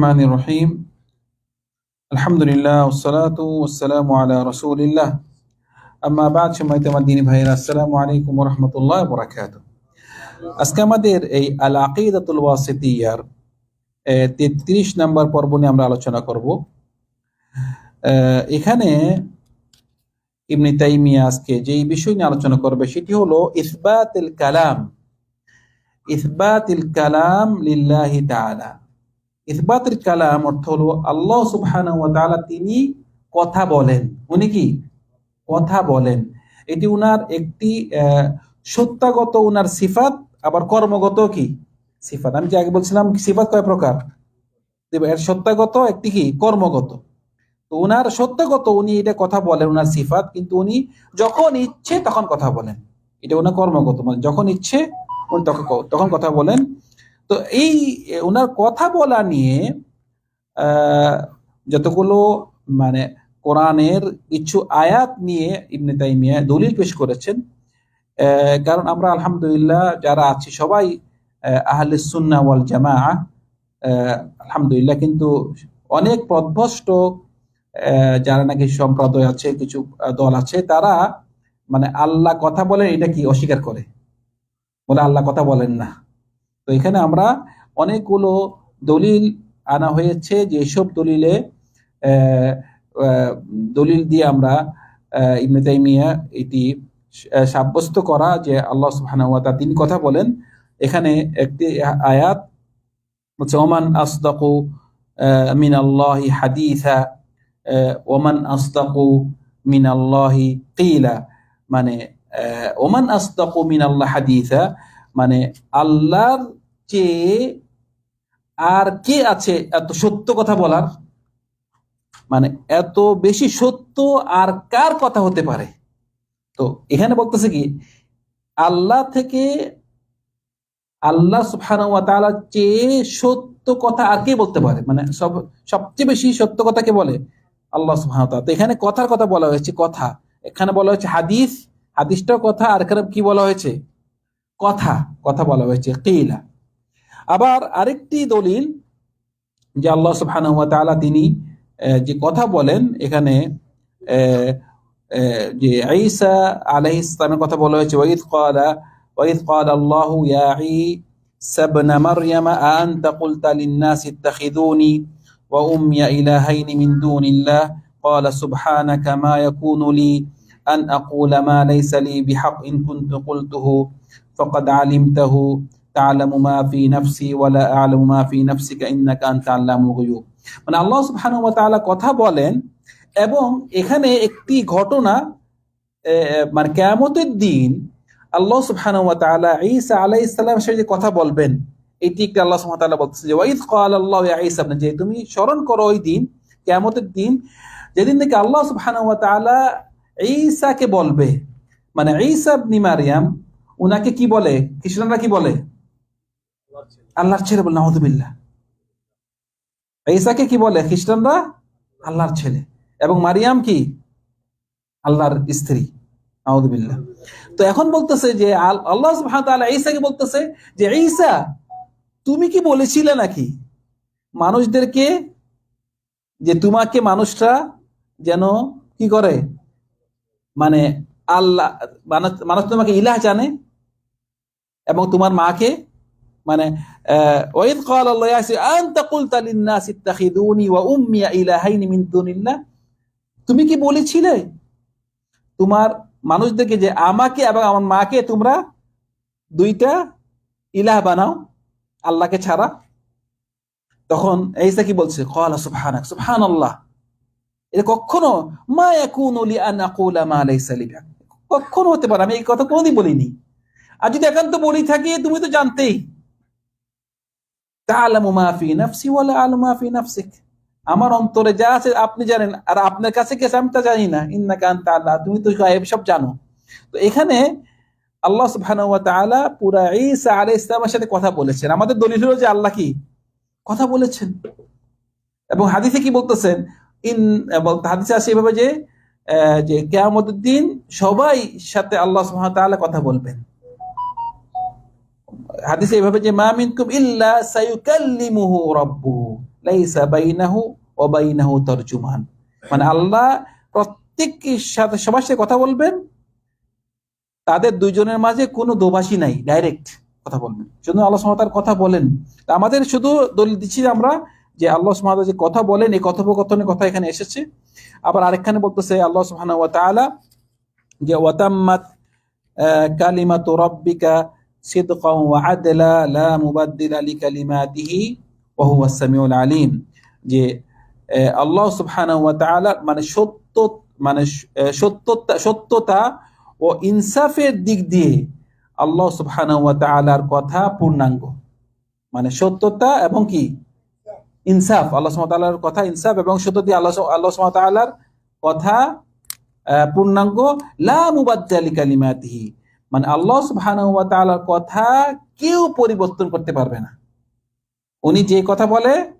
রহমান রহিম আলহামদুলিল্লাহ ওসালাত ওসালাম আলা রসুলিল্লাহ আম্মা বাদ সময় তোমার দিনী ভাইয়ের আসসালামু আলাইকুম রহমতুল্লাহ বরাকাত আজকে আমাদের এই আল আকিদাতুল ওয়াসিতিয়ার তেত্রিশ নাম্বার পর্ব নিয়ে আমরা আলোচনা করব। এখানে ইবনে তাইমিয়া আজকে যেই বিষয় নিয়ে আলোচনা করবে, সেটি হলো ইসবাতিল কালাম। ইসবাতিল কালাম লিল্লাহি তাআলা। ইসবাতুল কালাম অর্থ হলো আল্লাহ সুবহানাহু ওয়া তিনি কথা বলেন। উনি কি? কথা বলেন। এটি উনার একটি সত্যাগত উনার সিফাত, আবার কর্মগত কি? সিফাত। আমি যে আগে বলছিলাম সিফাত কয় প্রকার? এর সত্যাগত একটি কি? কর্মগত। তো উনার সত্যাগত, উনি এটা কথা বলেন উনার সিফাত, কিন্তু উনি যখন ইচ্ছে তখন কথা বলেন। এটা উনার কর্মগত। মানে যখন ইচ্ছে, উনি তখন তখন কথা বলেন। তো এই ওনার কথা বলা নিয়ে যতগুলো মানে কোরআনের কিছু আয়াত নিয়ে ইবনে তাইমিয়া দলিল পেশ করেছেন কারণ আমরা আলহামদুলিল্লাহ যারা আছি সবাই আহ, আহলে সুন্না ওয়াল জামা আলহামদুলিল্লাহ কিন্তু অনেক পদভষ্ট আহ, যারা নাকি সম্প্রদায় আছে কিছু দল আছে তারা মানে আল্লাহ কথা বলেন এটা কি অস্বীকার করে? বলে আল্লাহ কথা বলেন না। তো এখানে আমরা অনেকগুলো দলিল আনা হয়েছে যেসব দলিলে দলিল দিয়ে আমরা ইবনে তাইমিয়া এটি সাব্যস্ত করা যে আল্লাহ সুবহানাহু ওয়া তিনি কথা বলেন। এখানে একটি আয়াত, হচ্ছে, ওমান আসদাকু মিন আল্লাহি হাদিসা ওমান আসদাকু মিন আল্লাহি কিলা মানে ওমান আসদাকু মিন আল্লাহ হাদিসা মানে আল্লাহর চেয়ে আর কে আছে এত সত্য কথা বলার? মানে এত বেশি সত্য আর কার কথা হতে পারে? তো এখানে বলতেছে কি, আল্লাহ থেকে আল্লাহ তাআলা চেয়ে সত্য কথা আর কে বলতে পারে? মানে সব, সবচেয়ে বেশি সত্য কথা কে বলে? আল্লাহ তাআলা। তো এখানে কথার কথা বলা হয়েছে কথা। এখানে বলা হয়েছে হাদিস। হাদিসটাও কথা, আর কি বলা হয়েছে? কথা। কথা বলা হয়েছে। কিলা। আবার আরেকটি দলিল যে আল্লাহ সুবহানাহু ওয়া তাআলা তিনি আহ, যে কথা বলেন এখানে আহ, আহ, যে ঈসা আলাইহিস সালামের কথা বলা হয়েছে ওয়াইদ ক্বালা ওয়াইদ ক্বালা আল্লাহু ইয়া ঈসা ইবনে মারইয়াম আনতা কুলতা লিন-নাসি ইত্তাখিযুনি ওয়া উম্মিয়া ইলাহাইনি মিন দুনিল্লাহ قال سبحانك ما يكون لي أن أقول ما ليس لي بحق إن كنت قلته فقد علمته তালামু মা ফি নাফসি ওয়ালা আলামু মা ফি নাফসিকা ইন্নাকা আনতা আল্লামুল গায়ুব মানে আল্লাহ সুবহানাহু ওয়া তাআলা কথা বলেন এবং এখানে একটি ঘটনা মানে কিয়ামতের দিন আল্লাহ সুবহানাহু ওয়া তাআলা ঈসা আলাইহিস সালাম সাথে কথা বলবেন, এটি একটি আল্লাহ সুবহানাহু ওয়া তাআলা বলতেছে যে, ওয়াইদ ক্বাল আল্লাহ ইয়া ঈসা যে তুমি স্মরণ করো ওই দিন, কিয়ামতের দিন, যেদিন থেকে আল্লাহ সুবহানাহু ওয়া তাআলা ঈসাকে বলবে। মানে ঈসা ইবনে মারইয়াম উনাকে কি বলে? কৃষ্ণরা কি বলে? আল্লাহর ছেলে বলে নাউযুবিল্লাহ ঈসাকে কি বলে? খ্রিস্টানরা আল্লাহর ছেলে। এবং মারিয়াম কি? আল্লাহর স্ত্রী। নাউযুবিল্লাহ তো এখন বলতেছে যে আল্লাহ ঈসাকে বলতেছে যে, ঈসা, তুমি কি বলেছিলে নাকি মানুষদেরকে যে তোমাকে মানুষরা যেন কি করে? মানে আল্লাহ মানুষ- মানুষ তোমাকে ইলাহ জানে এবং তোমার মাকে মানে ওয়াইদ ক্বাল আল্লাহ ইয়া ঈসা আনতা কুলতা লিন-নাস ওয়া মিন দুনিল্লাহ তুমি কি বলেছিলে তোমার মানুষদেরকে যে আমাকে এবং আমার মাকে তোমরা দুইটা ইলাহ বানাও আল্লাহকে ছাড়া? তখন ঈসা কি বলছে? ক্বালা সুবহানাক, সুবহানাল্লাহ। এটা কখনো, মা ইয়াকুনু লি আন আকুলা মা লাইসা লি। কখনো হতে পারে, আমি এই কথা কোনোদিন বলিনি। আর যদি একান্ত বলি থাকি, তুমি তো জানতেই। তাআলামু মা ফি নাফসি ওয়া লা আ'লামু মা ফি নাফসিক। আমার অন্তরে যা আছে আপনি জানেন, আর আপনার কাছে আছে আমি তা জানি না। ইন্নাকা আনতা আল্লাহ, তুমি তো সব জানো। তো এখানে আল্লাহ সুবহানাহু পুরা ঈসা আলাইহিস সালামের সাথে কথা বলেছেন। আমাদের দলিল হলো যে আল্লাহ কি? কথা বলেছেন। এবং হাদিসে কি বলতেছেন? ইন হাদিসে আছে এভাবে যে যে কেয়ামতের দিন সবাই সাথে আল্লাহ সুবহানাহু ওয়া তাআলা কথা বলবেন। হাদিসে এভাবে যে, মা মিনকুম ইল্লা সায়ুকাল্লিমুহু রাব্বুহু লাইসা বাইনাহু ওয়া বাইনাহু তরজুমান। মানে আল্লাহ প্রত্যেকের সাথে সবার সাথে কথা বলবেন, তাদের দুইজনের মাঝে কোনো দোভাষী নাই, ডাইরেক্ট কথা বলবেন। শুধু আল্লাহ সুমাতার কথা বলেন। আমাদের শুধু দলিল দিচ্ছি আমরা, যে আল্লাহ সুমাতা যে কথা বলেন, এই কথোপকথনের কথা এখানে এসেছে। আবার আরেকখানে বলতেছে, আল্লাহ সুবহানাহু ওয়া তাআলা যে ওয়াতাম্মাত কালিমাতু রাব্বিকা আদলা লা মুবাদদিলা লিকালিমাতিহি ওয়া হুয়াস সামিউল আলিম। যে আল্লাহ সুবহানাহু ওয়া তাআলা মানে সত্য মানে সত্যতা সত্যতা ও ইনসাফের দিক দিয়ে আল্লাহ সুবহানাহু ওয়া তাআলার কথা পূর্ণাঙ্গ। মানে সত্যতা এবং কি? ইনসাফ। আল্লাহ সুবহানাহু ওয়া কথা ইনসাফ এবং সত্য দিয়ে আল্লাহ আল্লাহ সুবহানাহু ওয়া তাআলার কথা পূর্ণাঙ্গ। লা মুবাদ্দালি কালিমাতিহি মানে আল্লাহ সুবহানাহু ওয়া কথা কেউ পরিবর্তন করতে পারবে না। উনি যে কথা বলে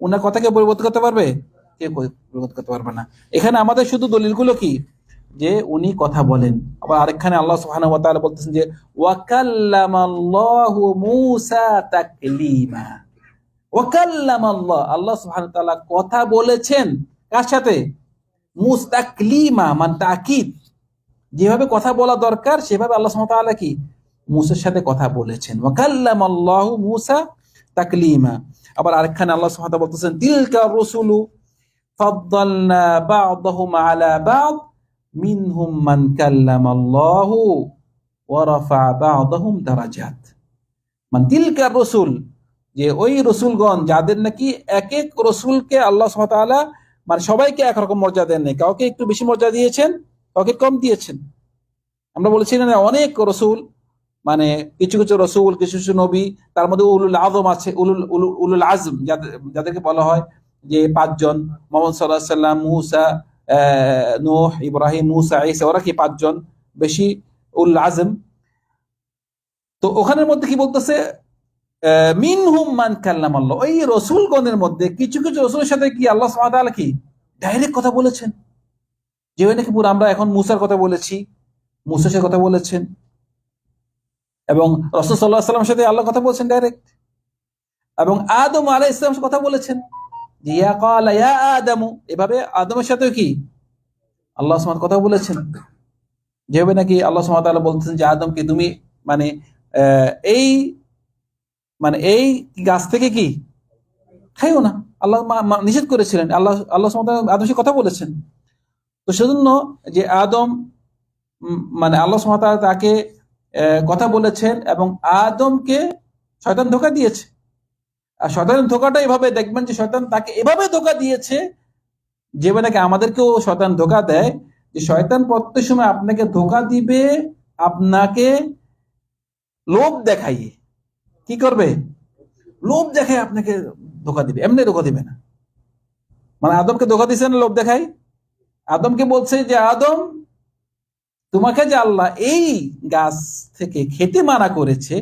ওনার কথাকে পরিবর্তন করতে পারবে? কেউ পরিবর্তন করতে পারবে না। এখানে আমাদের শুধু দলিলগুলো কি? যে উনি কথা বলেন। আবার আরেকখানে আল্লাহ ওয়া বলতেছেন যে মূসা আল্লাহ সুবহানাহু ওয়া তাআলা কথা বলেছেন। কার সাথে? মুস্তাকলিমা মানে তাকিদ। যেভাবে কথা বলা দরকার, সেভাবে আল্লাহ সুবহানাহু কি? মুসার সাথে কথা বলেছেন। ওয়াকাল্লামাল্লাহু মূসা তাকলিমা। আবার আরেকখানে আল্লাহ তাআলা বলতেছেন, তিলকা রুসুলু ফাদ্দালনা বা'দাহুম আলা বা'দ, মিনহুম মান কাল্লামাল্লাহু ওয়া রাফা বা'দাহুম দারাজাত। মানে তিলকা রসুল, যে ওই রসুলগণ, যাদের নাকি এক এক রসুলকে আল্লাহ ওয়া মানে সবাইকে একরকম মর্যাদা নাই। কাউকে একটু বেশি মর্যাদা দিয়েছেন কাউকে কম দিয়েছেন। আমরা বলেছি না অনেক রসুল মানে কিছু কিছু রসুল কিছু কিছু নবী তার মধ্যে উলুল আজম আছে উলুল উলুল- আজম যাদেরকে বলা হয় যে পাঁচজন মোহাম্মদ সাল্লাহ সাল্লাম মুসা নূহ ইব্রাহিম মুসা ঈসা ওরা কি পাঁচজন বেশি উল আজম তো ওখানের মধ্যে কি বলতেছে? আহ, মিনহুম মান কাল্লাম আল্লাহ ওই রসুলগণের মধ্যে কিছু কিছু রসুলের সাথে কি আল্লাহ ওয়া কি ডাইরেক্ট কথা বলেছেন? যে নাকি পুরো আমরা এখন মুসার কথা বলেছি মুসার সাথে কথা বলেছেন। এবং রসুল সাল্লাহ সাল্লামের সাথে আল্লাহ কথা বলছেন ডাইরেক্ট এবং আদম আলাই ইসলাম কথা বলেছেন। এভাবে আদমের সাথে কি? আল্লাহ সুমাত কথা বলেছেন। যেভাবে নাকি আল্লাহ সুমাত আল্লাহ বলতেছেন যে, আদমকে তুমি মানে এই মানে এই গাছ থেকে কি? খাইও না। আল্লাহ নিষেধ করেছিলেন। আল্লাহ আল্লাহ সুমাত আদম সে কথা বলেছেন। তো সেজন্য যে আদম মানে আল্লাহ সুমাত তাকে কথা বলেছেন এবং আদমকে শয়তান ধোকা দিয়েছে। আর শয়তানের ধোকাটা এভাবে দেখবেন যে শয়তান তাকে এভাবে ধোকা দিয়েছে যেভাবে নাকি আমাদেরকেও শয়তান ধোকা দেয়, যে শয়তান প্রত্যেক সময় আপনাকে ধোকা দিবে, আপনাকে লোভ দেখাইয়ে। কি করবে? লোভ দেখায় আপনাকে ধোকা দিবে। এমনি ধোকা দিবে না। মানে আদমকে ধোকা দিছে না লোভ দেখাই আদমকে বলছে যে, আদম, তোমাকে যে আল্লাহ এই গাছ থেকে খেতে মানা করেছে,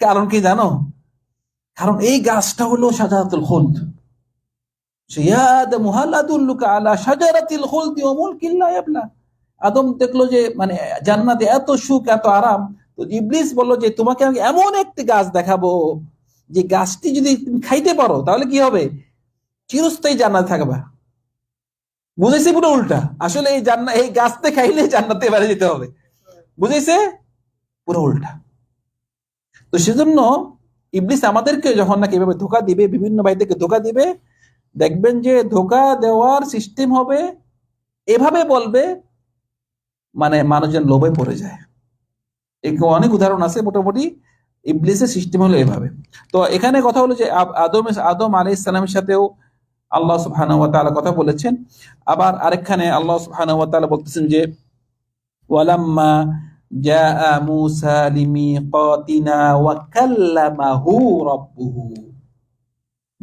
কারণ কি জানো? কারণ এই গাছটা হলো সাজারাতুল খুলদ। আদম দেখল যে মানে জান্নাতে এত সুখ, এত আরাম। তো ইবলিস বলল যে, তোমাকে আমি এমন একটি গাছ দেখাবো, যে গাছটি যদি তুমি খাইতে পারো, তাহলে কি হবে? চিরস্থায়ী জান্নাতে থাকবা। বুঝেছি পুরো উল্টা। আসলে এই জান্নাত এই গাছতে খাইলে জান্নাতে এবারে যেতে হবে। বুঝেছে? পুরো উল্টা। তো সেজন্য ইবলিস আমাদেরকে যখন নাকি এভাবে ধোকা দিবে, বিভিন্ন ভাই থেকে ধোকা দিবে, দেখবেন যে ধোকা দেওয়ার সিস্টেম হবে, এভাবে বলবে মানে মানুষজন লোভে পড়ে যায়। অনেক উদাহরণ আছে মোটামুটি। ইবলিসের সিস্টেম হলো এভাবে। তো এখানে কথা হলো যে আদম আদম আলী ইসলামের সাথেও আল্লাহ সুবহানাহু কথা বলেছেন। আবার আরেকখানে আল্লাহ সুবহানাহু বলতেছেন যে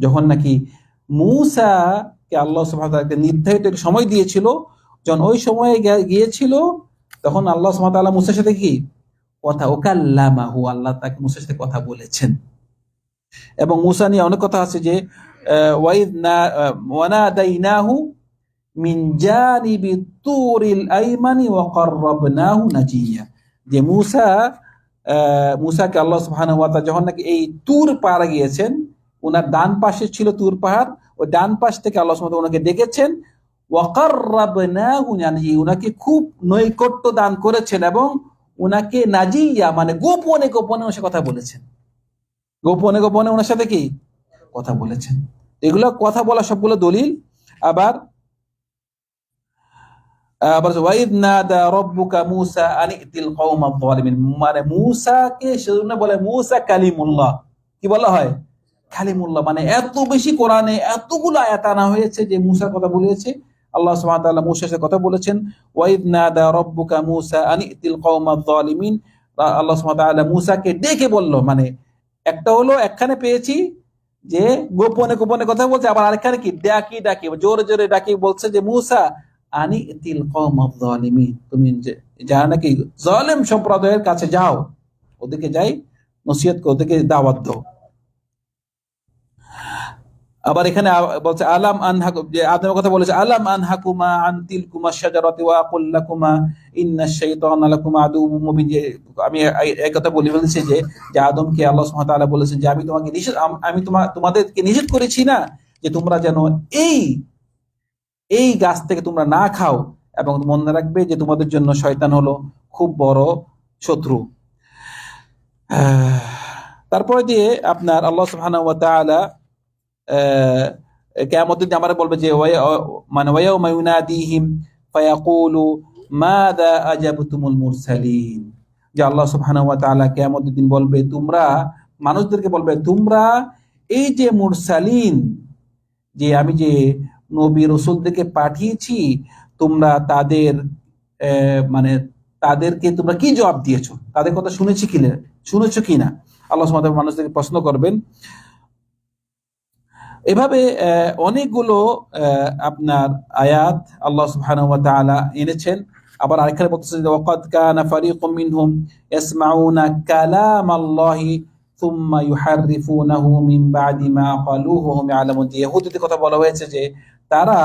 যখন নাকি মূসা কে আল্লাহ সুবহানাহু নির্ধারিত সময় দিয়েছিল, যখন ওই সময়ে গিয়েছিল, তখন আল্লাহ সুবহানাহু মূসার সাথে কি? কথা, ও কাল্লামাহু, আল্লাহ তাকে মূসার সাথে কথা বলেছেন। এবং মূসা নিয়ে অনেক কথা আছে যে ওয়ানাদাইনাহু ওয়া কাররাবনাহু যে মূসা আহ, আল্লাহ ওয়া যখন নাকি এই তুর পাহাড়ে গিয়েছেন ওনার ডান পাশে ছিল তুর পাহাড় ওই ডান পাশ থেকে আল্লাহ ওয়া ওনাকে ডেকেছেন ওয়াকাররাবনাহু মানে উনাকে খুব নৈকট্য দান করেছেন এবং উনাকে নাজিয়া মানে গোপনে গোপনে ওনার কথা বলেছেন। গোপনে গোপনে ওনার সাথে কি? কথা বলেছেন। এগুলো কথা বলা সবগুলো দলিল। আবার আবার মুসা মানে মানে এত বেশি কোরআনে হয়েছে যে মুসার কথা বলেছে। আল্লাহ কথা বলেছেন মুসা আল্লাহ মুসাকে ডেকে বলল মানে একটা হলো, একখানে পেয়েছি যে গোপনে গোপনে কথা বলছে, আবার আরেকখানে কি? ডাকি ডাকি, জোরে জোরে ডাকি, বলছে যে, মুসা, আনি তিল কমিন তুমি যে- যারা নাকি জলেম সম্প্রদায়ের কাছে যাও, ওদেরকে যাই, নসিহত ওদেরকে দাওয়াত দাও। আবার এখানে বলছে, আলাম আনহাকু যে আদমের কথা বলেছে, আলাম আনহাকুমা আন তিলকুমা শাজারাতি ওয়া আকুল ইন্নাশ শাইতানা যে আমি এই- কথা বলে যে আদমকে আল্লাহ সুবহানাহু বলেছেন যে, আমি তোমাকে নিষেধ, আমি তোমাদেরকে নিষেধ করেছি না যে, তোমরা যেন এই এই গাছ থেকে তোমরা না খাও এবং মনে রাখবে যে, তোমাদের জন্য শয়তান হলো খুব বড় শত্রু। তারপরে দিয়ে আপনার আল্লাহ সুবহানাহু ওয়া তাআলা কিয়ামতের দিন আমরা বলবে যে মানে ওয়ায়াউমা ইউনাদিহিম ফায়াকুলু মাযা আজাবতুমুল মুরসালিন। যে আল্লাহ সুবহানাহু ওয়া তাআলা কিয়ামতের দিন বলবে, তোমরা মানুষদেরকে বলবে, তোমরা এই যে মুরসালিন, যে আমি যে নবী রসুলদেরকে পাঠিয়েছি, তোমরা তাদের মানে তাদেরকে তোমরা কি জবাব দিয়েছ? তাদের কথা শুনেছি কি না শুনেছো কি না আল্লাহ সুবহানাহু মানুষদেরকে প্রশ্ন করবেন। এভাবে অনেকগুলো আপনার আয়াত আল্লাহ তাআলা এনেছেন। আবার আরেকখানে বলতেছেন যে, ওয়াকাদ কানা ফারিকুম মিনহুম ইয়াসমাউনা কালামাল্লাহি থুম্মা ইউহাররিফুনাহু মিন বাদি মা ক্বালুহু হুম ইয়ালামুন। ইহুদিদের কথা বলা হয়েছে যে, তারা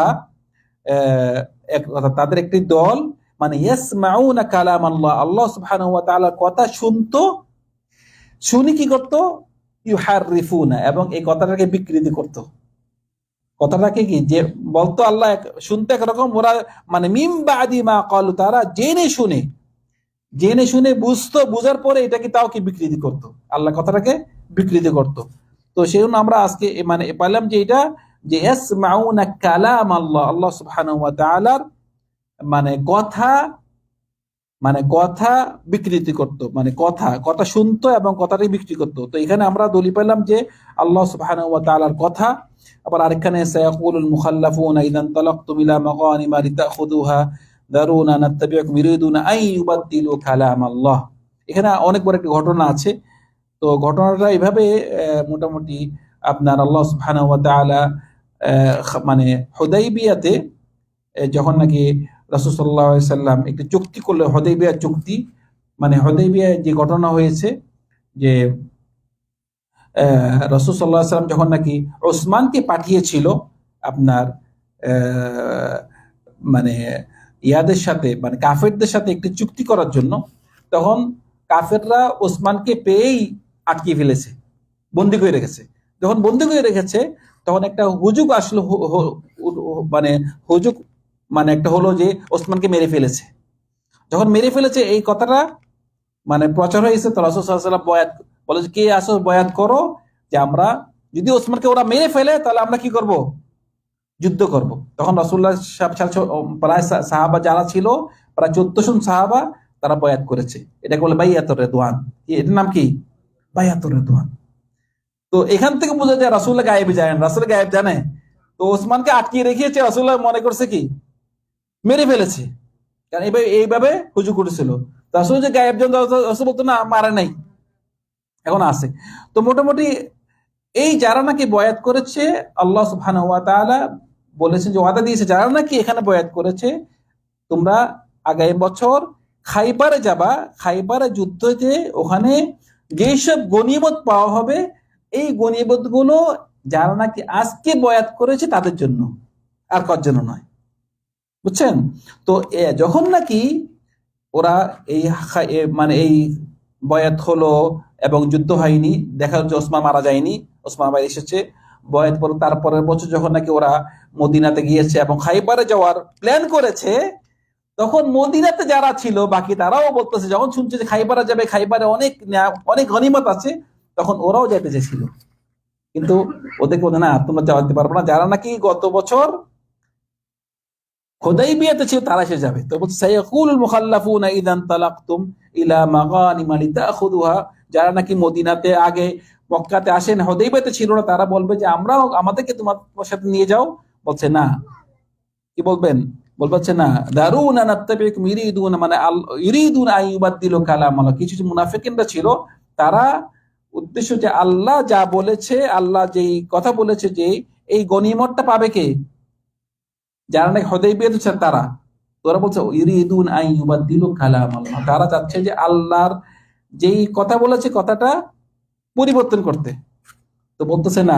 এক কথা তাদের একটি দল মানে ইয়াসমাউনা কালামাল্লাহ, আল্লাহ সুবহানাহু ওয়া তাআলার কথা শুনতো, শুনি কি করতো? ইউহাররিফুনা এবং এই কথাটাকে বিকৃতি করত। কথাটাকে কি যে বলতো আল্লাহ শুনতে একরকম, ওরা মানে মিম বাদি মা কলু, তারা জেনে শুনে জেনে শুনে বুঝতো, বুঝার পরে এটাকে তাও কি বিকৃতি করত? আল্লাহ কথাটাকে বিকৃতি করত। তো সেই জন্য আমরা আজকে মানে পাইলাম যে এটা, যে এস মাউনা কালাম আল্লাহ আল্লাহ তাআলার মানে কথা মানে কথা বিকৃতি করত মানে কথা কথা শুনতো এবং কথাটাই বিক্রি করতো। তো এখানে আমরা দলি পেলাম যে আল্লাহ তাআলার কথা, আবার আরেকখানে মুখাল্লাফুনা দারুনা আই কালাম আল্লাহ এখানে অনেক বড় একটি ঘটনা আছে। তো ঘটনাটা এভাবে মোটামুটি আপনার আল্লাহ সুবহানাহু ওয়া তাআলা মানে হুদাইবিয়াতে যখন নাকি রাসূল একটি চুক্তি করলে, হুদাইবিয়া চুক্তি মানে হুদাইবিয়া যে ঘটনা হয়েছে যে রসুল সাল্লাম যখন নাকি ওসমানকে পাঠিয়েছিল আপনার মানে ইয়াদের সাথে মানে কাফেরদের সাথে একটি চুক্তি করার জন্য, তখন কাফেররা ওসমানকে পেয়েই আটকে ফেলেছে, বন্দি করে রেখেছে। যখন বন্দি করে রেখেছে, তখন একটা হুজুগ আসলো মানে হুজুগ মানে একটা হলো যে ওসমানকে মেরে ফেলেছে। যখন মেরে ফেলেছে, এই কথাটা মানে প্রচার হয়েছে তো রসুল বয়াত বলে যে, কে আসো, বয়াত করো যে আমরা, যদি ওসমানকে ওরা মেরে ফেলে, তাহলে আমরা কি করব? যুদ্ধ করব। তখন রসুল্লাহ প্রায় সাহাবা যারা ছিল, প্রায় চোদ্দশো সাহাবা তারা বয়াত করেছে। এটাকে বলে বাইয়াত রেদওয়ান। কি- এটার নাম কি? বাইয়াত রেদওয়ান। তো এখান থেকে বোঝা যায় রাসুল্লাহ গায়েব জানেন। রাসুল গায়েব জানে। তো ওসমানকে আটকিয়ে রেখেছে রাসুল্লাহ মনে করছে কি? মেরে ফেলেছে। কারণ এইভাবে এইভাবে হুজু করেছিল। রাসুল যে গায়েব জন বলতো না, মারে নাই। এখন আছে। তো মোটামুটি এই যারা নাকি বয়াত করেছে, আল্লাহ তাআলা বলেছেন যে ওয়াদা দিয়েছে, যারা নাকি এখানে বয়াত করেছে, তোমরা আগামী বছর খাইবারে যাবা, খাইবারে যুদ্ধতে ওখানে যেসব গনিমত পাওয়া হবে, এই গনিমতগুলো যারা নাকি আজকে বয়াত করেছে তাদের জন্য। আর কার জন্য নয়। বুঝছেন? তো যখন নাকি ওরা এই মানে এই বয়াত হলো এবং যুদ্ধ হয়নি, দেখা যাচ্ছে ওসমান মারা যায়নি, ওসমান বাইরে এসেছে, বয়াত পর, তারপরের বছর যখন নাকি ওরা মদিনাতে গিয়েছে এবং খাইবারে যাওয়ার প্ল্যান করেছে, তখন মদিনাতে যারা ছিল, বাকি তারাও বলতেছে, যখন শুনছে যে খাইবারে যাবে, খাইবারে অনেক অনেক গনিমত আছে, তখন ওরাও যেতে চেয়েছিল কিন্তু ওদেরকে বলে না, তোমরা যাওয়াতে পারব না। যারা নাকি গত বছর খোদাই বিয়েতে ছিল, তারা এসে যাবে। তো বলছে সাইয়াকুল মুখাল্লাফুনা ইদান তালাকতুম ইলা যারা নাকি মদিনাতে আগে মক্কাতে আসেন হদাইবাতে ছিল না, তারা বলবে যে, আমরাও আমাদেরকে তোমার সাথে নিয়ে যাও। বলছে, না। কি বলবেন? না। দারুণ ইরিদুন মানে ইরিদুন কালাম আল্লাহ কিছু কিছু মুনাফিকিনরা ছিল, তারা উদ্দেশ্য যে, আল্লাহ যা বলেছে, আল্লাহ যেই কথা বলেছে যে, এই গনিমতটা পাবে কে? যারা নাকি হদাই বেঁধেছেন তারা। তোরা বলছে আই আল্লাহ তারা চাচ্ছে যে আল্লাহর যেই কথা বলেছে, কথাটা পরিবর্তন করতে। তো বলতেছে না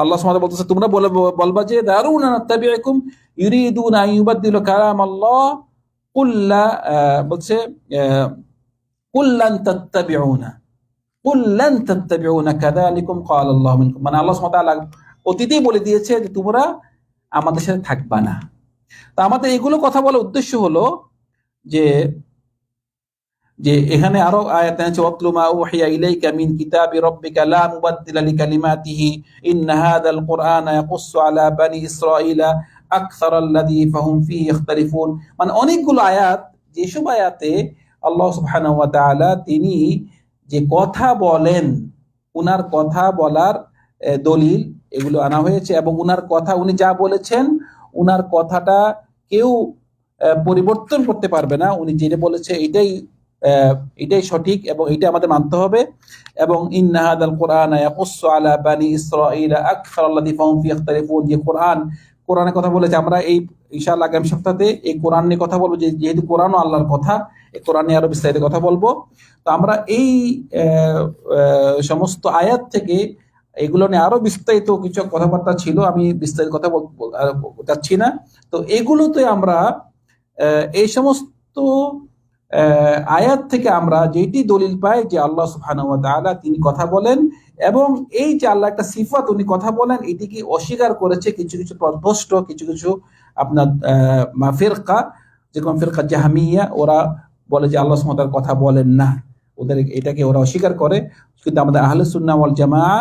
আল্লাহ সুবহানাহু বলতেছে, তোমরা বলে, বলবা যে, দারুণ ইউরিদুন আন ইউবাদদিলু কালাম আল্লাহ কুল্লা বলছে আল্লাহ মিনকুম। মানে আল্লাহ অতীতেই বলে দিয়েছে যে, তোমরা আমাদের সাথে থাকবা না। তো আমাদের এগুলো কথা বলার উদ্দেশ্য হলো যে যে এখানে আরও আছে মিন কিতাবি আলা মানে অনেকগুলো আয়াত, যেসব আয়াতে আল্লাহ তিনি যে কথা বলেন, উনার কথা বলার দলিল এগুলো আনা হয়েছে এবং উনার কথা, উনি যা বলেছেন, উনার কথাটা কেউ পরিবর্তন করতে পারবে না। উনি যেটা বলেছে, এটাই এটাই সঠিক এবং এটা আমাদের মানতে হবে। এবং ইন্নাহাদাল কোরআন ইয়াকুসসু আলা বানি ইসরাঈলা আকসার আল্লাযী ফাহুম ফী ইখতালিফুন। যে কোরআন, কোরআনের কথা বলেছে, আমরা এই, ইনশাআল্লাহ আগামী সপ্তাহে এই কোরআন নিয়ে কথা বলব, যে যেহেতু কোরআনও আল্লাহর কথা, এই কোরআন নিয়ে আরও বিস্তারিত কথা বলব। তো আমরা এই সমস্ত আয়াত থেকে এগুলো নিয়ে আরও বিস্তারিত কিছু কথাবার্তা ছিল, আমি বিস্তারিত কথা যাচ্ছি না। তো এগুলোতে আমরা এই সমস্ত আয়াত থেকে আমরা যেটি দলিল পাই যে আল্লাহ সুবহানাহু তিনি কথা বলেন এবং এই যে আল্লাহ একটা সিফাত উনি কথা বলেন এটিকে অস্বীকার করেছে কিছু কিছু পথভ্রষ্ট কিছু কিছু আপনার ফিরকা যেরকম ফিরকা জাহামিয়া, ওরা বলে যে আল্লাহ সুবহানাহু কথা বলেন না। ওদের এটাকে ওরা অস্বীকার করে। কিন্তু আমাদের আহলে সুন্নাহ ওয়াল জামাআ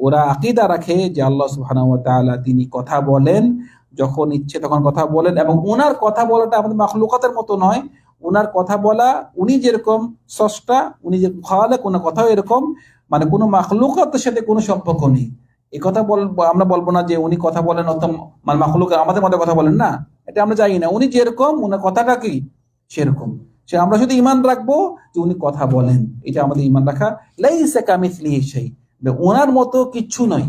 ওরা আকীদা রাখে যে আল্লাহ তাআলা তিনি কথা বলেন, যখন ইচ্ছে তখন কথা বলেন এবং ওনার কথা বলাটা আমাদের মাখলুকাতের মতো নয়। ওনার কথা বলা, উনি যেরকম স্রষ্টা, উনি যে খাওয়ালে কোনো কথাও এরকম। মানে কোনো মাখলুকাতের সাথে কোনো সম্পর্ক নেই। এই কথা বল, আমরা বলব না যে উনি কথা বলেন অত মানে মাখলুক আমাদের মধ্যে কথা বলেন না। এটা আমরা জানি না। উনি যেরকম ওনার কথাটা কি? সেরকম। সে আমরা শুধু ইমান রাখব যে উনি কথা বলেন। এটা আমাদের ইমান রাখা। লাইসা কামিসলিহি সেই ওনার মতো কিচ্ছু নয়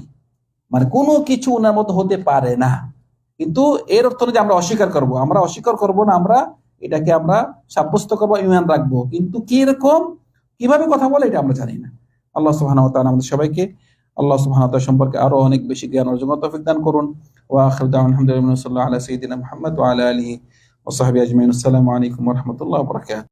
মানে কোনো কিছু ওনার মতো হতে পারে না। কিন্তু এর অর্থ যে আমরা অস্বীকার করব। আমরা অস্বীকার করব না, আমরা এটাকে আমরা সাব্যস্ত করব, ইমান রাখব। কিন্তু কি এরকম? কীভাবে কথা বলে এটা আমরা জানি না। আল্লাহ সুবহানাহু ওয়া তাআলা আমাদের সবাইকে, আল্লাহ সুবহানাহু ওয়া তাআলা সম্পর্কে আরও অনেক বেশি জ্ঞান অর্জন তৌফিক দান করুন। ওয়া আখিরু দাওয়ানা আলহামদুলিল্লাহি সাল্লাল্লাহু আলা সাইয়্যিদিনা মুহাম্মদ ওয়া আলা আলিহি ওয়া সাহবিহি আজমাইন। আসসালামু আলাইকুম ওয়া রাহমাতুল্লাহি ওয়া বারাকাতুহু।